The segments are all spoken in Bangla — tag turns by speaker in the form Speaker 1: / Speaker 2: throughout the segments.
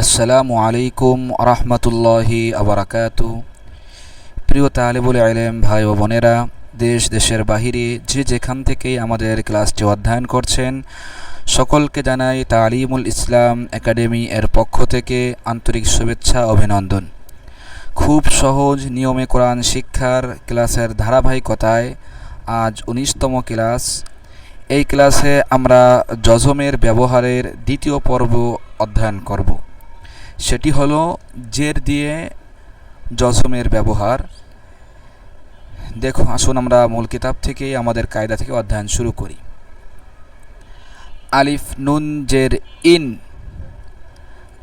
Speaker 1: আসসালামু আলাইকুম রহমতুল্লাহি আবরাকাত প্রিয় তালেবুল আলেম ভাই ও বোনেরা, দেশ দেশের বাহিরে যে যেখান থেকেই আমাদের ক্লাসটি অধ্যয়ন করছেন, সকলকে জানাই তালিমুল ইসলাম একাডেমি এর পক্ষ থেকে আন্তরিক শুভেচ্ছা, অভিনন্দন। খুব সহজ নিয়মে কোরআন শিক্ষার ক্লাসের ধারাবাহিকতায় আজ উনিশতম ক্লাস। এই ক্লাসে আমরা যজমের ব্যবহারের দ্বিতীয় পর্ব অধ্যয়ন করব। সেটি হলো জের দিয়ে যজমের ব্যবহার। দেখো, আসুন আমরা মূল কিতাব থেকেই আমাদের কায়দা থেকে অধ্যয়ন শুরু করি। আলিফ নুন জের ইন।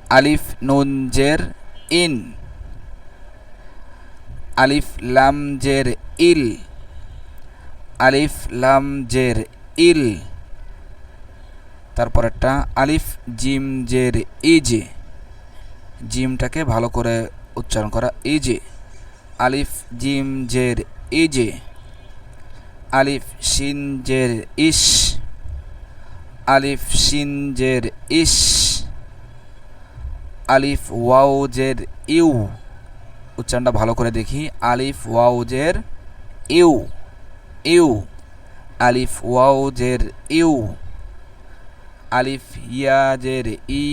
Speaker 1: আলিফ নুন জের ইন। আলিফ লাম জের ইল। আলিফ লাম জের ইল। তারপরেরটা, আলিফ জিম জের ইজে। জিমটাকে ভালো করে উচ্চারণ করা। ইজে আলিফ, জিম, জের ইজে আলিফ, শিন, জের ইস আলিফ, শিন, জের ইস আলিফ, ওয়াও, জের, ইউ, উচ্চারণটা ভালো করে দেখি। আলিফ, ওয়াও, জের, ইউ ইউ, আলিফ, ওয়াও, জের, ইউ, আলিফ, ইয়া, জের, ই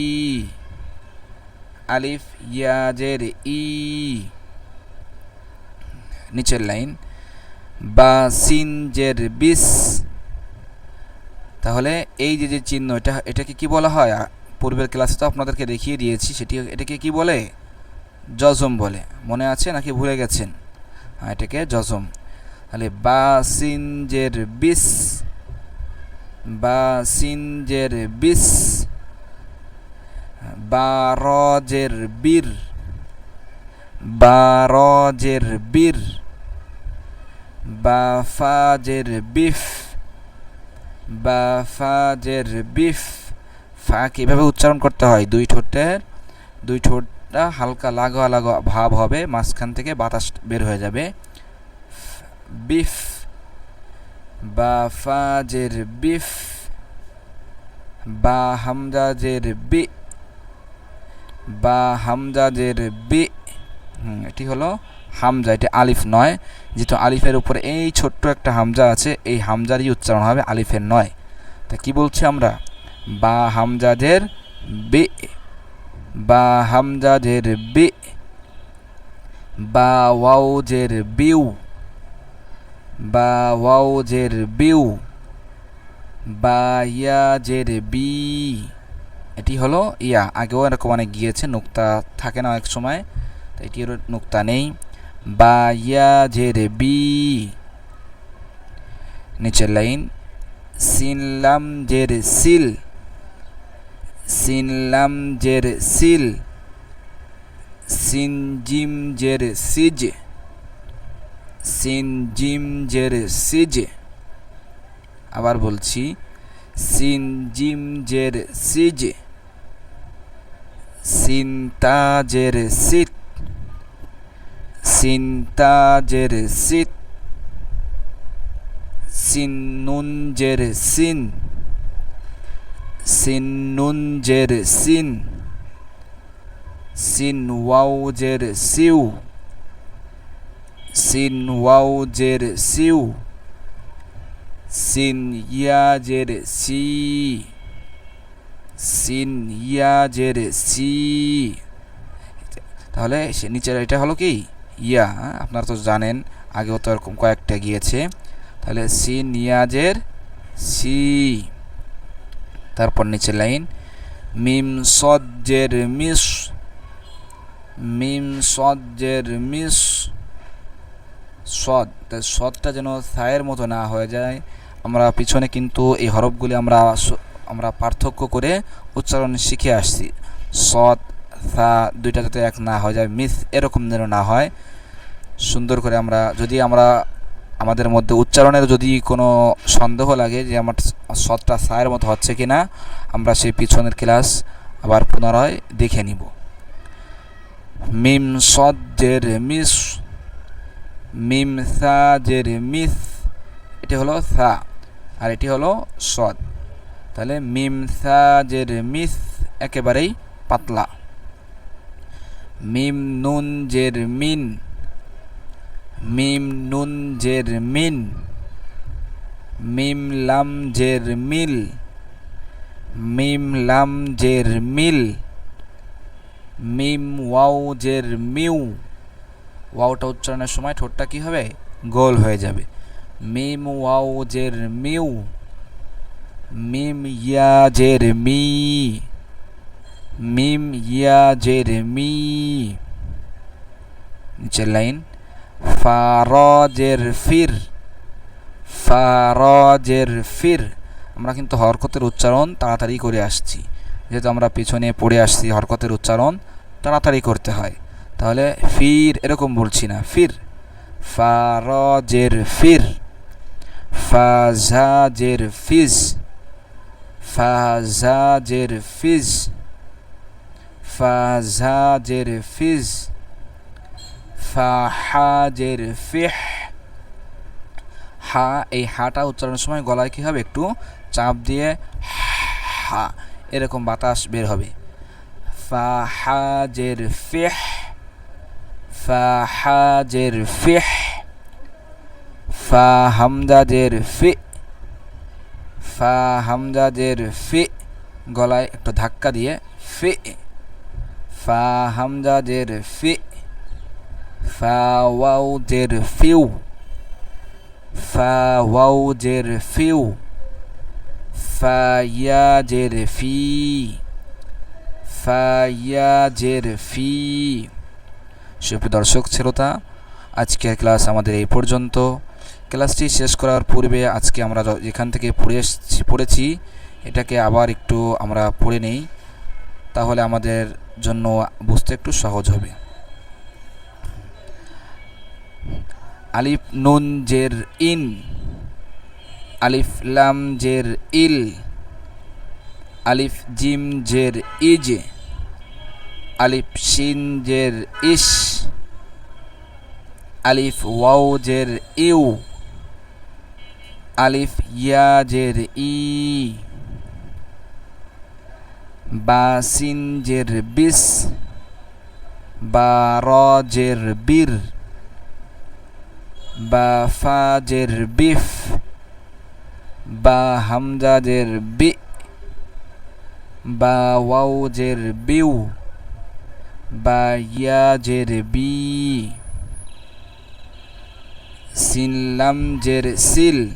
Speaker 1: আলিফ ইয়াজের ই। নিচের লাইন। বা, সিন, জের, বিস। তাহলে এই যে যে চিহ্ন, এটা, এটাকে কি বলা হয়? পূর্বের ক্লাসে তো আপনাদেরকে দেখিয়ে দিয়েছি, সেটি এটাকে কি বলে? জজম বলে। মনে আছে নাকি ভুলে গেছেন? হ্যাঁ এটাকে জজম। তাহলে বা সিনজের বিস। বা সিনজের বিস। বা রজের বীর বা রজের বীর, বাফাজের বিফ বাফাজের বিফ। ফা কীভাবে উচ্চারণ করতে হয়। দুই ঠোঁটের দুই ঠোঁটটা হালকা লাগোয়া লাগোয়া ভাব হবে, মাঝখান থেকে বাতাস বের হয়ে যাবে। বিফ, বাফাজের বিফ বা হামজাজের বি বা হামজাজের বি এটি হলো হামজা, এটি আলিফ নয়। যেহেতু আলিফের উপরে এই ছোট্ট একটা হামজা আছে, এই হামজারই উচ্চারণ হবে আলিফের নয়। তা কি বলছি আমরা? বা হামজাদের বে, বা হামজাদের বে, বা ওয়াউজের বিউ, বা ওয়াউজের বিউ, বা ইয়াজের বি। এটি হলো, ইয়া, আগেও এরকম অনেক গিয়েছে, নুক্তা থাকে না এক সময়, তো এটির নুক্তা নেই। বা ইয়াজের বি, নিচের লাইন সিনলাম জের সিল সিনলাম জের সিল সিনজিম জের সিজ সিনজিম জের সিজ। আবার বলছি সিনজিম জের সিজ। সিনতাজের সিত সিনতাজের সিত সিন্নুঞ্জের সিন সিন্নুঞ্জের সিন সিন ওয়াউজের সিউ সিন ওয়াউজের সিউ সিন ইয়াজের সি সিন ইয়া ইয়াজের সি। তাহলে সে নিচের এটা হলো কি? ইয়া আপনারা তো জানেন আগেও তো এরকম কয়েকটা গিয়েছে। তাহলে সিন ইয়াজের সি। তারপর নিচে লাইন মিম সজ্জের মিস মিম সজ্জের মিস সদ। সদটা যেন সায়ের মতো না হয়ে যায়। আমরা পিছনে কিন্তু এই হরফগুলি আমরা আমরা পার্থক্য করে উচ্চারণ শিখে আসছি। সৎ, সা দুইটা যাতে এক না হয়ে যায়, মিস এরকম যেন না হয়। সুন্দর করে আমরা, যদি আমরা আমাদের মধ্যে উচ্চারণের যদি কোনো সন্দেহ লাগে যে আমার সৎটা সায়ের মতো হচ্ছে কি না আমরা সেই পিছনের ক্লাস আবার পুনরায় দেখে নিব। মিম সজ্জের মিস, মিম সাজের মিস, এটি হলো সা আর এটি হলো সদ তাহলে মিম সাজের মিস একেবারেই পাতলা। মিম, নুন জের মিন। মিম, নুন জের মিন। মিম, লাম জের মিল। মিম, লাম জের মিল। মিম, ওয়াও জের মিউ। ওয়াওটা উচ্চারণের সময় ঠোঁটটা কি হবে? গোল হয়ে যাবে। মিম, ওয়াও জের মিউ। মিম ইয়া জের মি। মিম ইয়া জের মি। নিচের লাইন, ফারজের ফির। ফারজের ফির। আমরা কিন্তু হরকতের উচ্চারণ তাড়াতাড়ি করে আসছি। যেহেতু আমরা পিছনে পড়ে আসছি, হরকতের উচ্চারণ তাড়াতাড়ি করতে হয়। তাহলে ফির এরকম বলছি না, ফির। ফারজের ফির। ফাজাজের ফিজ। ফিজ ফাজাজের ফিজ ফাহাজের ফিহ হা, এই হাটা উচ্চারণের সময় গলায় কী হবে একটু? চাপ দিয়ে হা, এরকম বাতাস বের হবে। ফাহাজের ফিহ ফাহাজের ফিহ ফা হামজাজের ফি ফা হামজাজের ফি গলায় একটু ধাক্কা দিয়ে, ফি, ফা হামজাজের ফি, ফা ওয়াউজের ফিউ, ফা ওয়াউজের ফিউ, ফা ইয়াজের ফি, ফা ইয়াজের ফি। সুপ্রিয় দর্শক, শ্রোতা, আজকের ক্লাস আমাদের এই পর্যন্ত। ক্লাসটি শেষ করার পূর্বে আজকে আমরা যেখান থেকে পড়ে পড়েছি, এটাকে আবার একটু আমরা পড়ে নেই। তাহলে আমাদের জন্য বুঝতে একটু সহজ হবে। আলিফ নুন জের ইন, আলিফ লাম জের ইল, আলিফ জিম জের ইজ, আলিফ শিন জের ইশ, আলিফ ওয়াও জের ইউ। আলিফ, ইয়া, জের, ই। বা, সিন, জের, বিস। বা, র, জের, বীর। বা, ফা, জের, বিফ। বা, হামজা, জের, বি। বা, ওয়াও, জের, বিউ। বা, ইয়া, জের, বি। সিন, লাম, জের, সিল।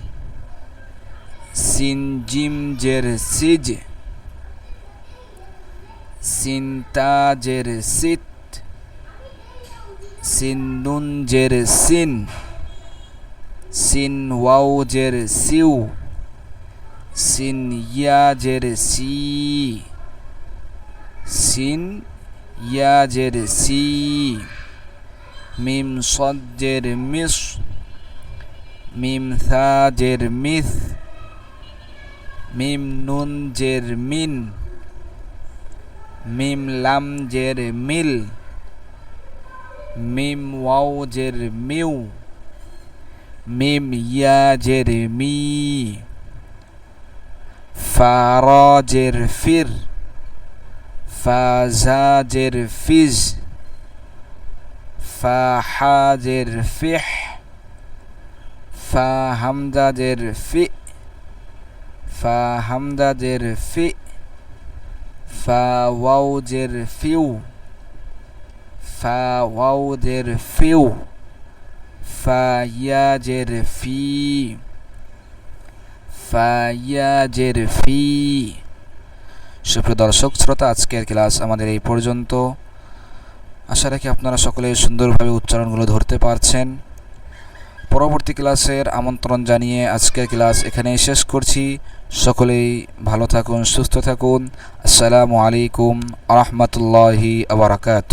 Speaker 1: সিন জিম জের সিজ সিন তা সিত সিন সিন সিন ওয়াও জের সিউ সিন ইয়া জের সি সিন ইয়া জের সি মিম সদ জের মিস মিম থা জের মিথ মিম নুন জের মিন মিম লাম জের মিল মিম ওয়াও জের মিউ মিম ইয়া জের মি ফারা জের ফির ফাজা জের ফিজ ফাহা জের ফিহ ফা হামজা জের ফি ফা ফি ওয়াও ফিউ ফা ওয়াও ফিউ ফা জের ফি ফা ফি। সুপ্রিয় দর্শক, শ্রোতা, আজকের ক্লাস আমাদের এই পর্যন্ত। আশা রাখি আপনারা সকলে সুন্দরভাবে উচ্চারণগুলো ধরতে পারছেন। পরবর্তী ক্লাসের আমন্ত্রণ জানিয়ে আজকের ক্লাস এখানেই শেষ করছি। সকলেই ভালো থাকুন, সুস্থ থাকুন। আসসালামু আলাইকুম আহমতুল্লাহি আবরাকাত